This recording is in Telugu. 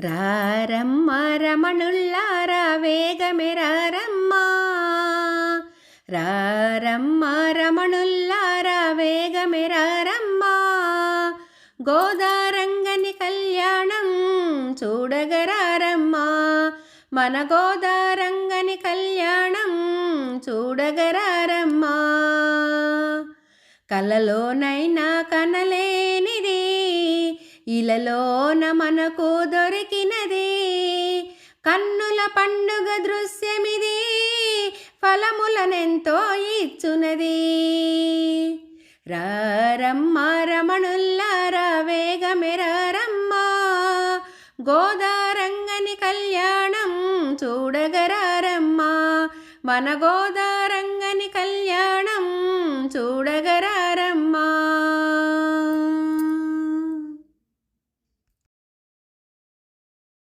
రారమ్మ రమణుల్లారా వేగమెరారమ్మా రారమ్మ. రమణుల్లారా వేగమెరారమ్మా గోదారంగని కళ్యాణం చూడగరారమ్మా మన గోదారంగని కళ్యాణం చూడగరారమ్మా కలలోనైనా కనలే ఇలలోన మనకు దొరికినది. కన్నుల పండుగ దృశ్యమిది. ఫలములనెంతో ఇచ్చునది. రమ్మ రమణుల్లారా వేగమెరారమ్మా గోదారంగని కళ్యాణం చూడగరారమ్మా మన గోదారంగని కళ్యాణం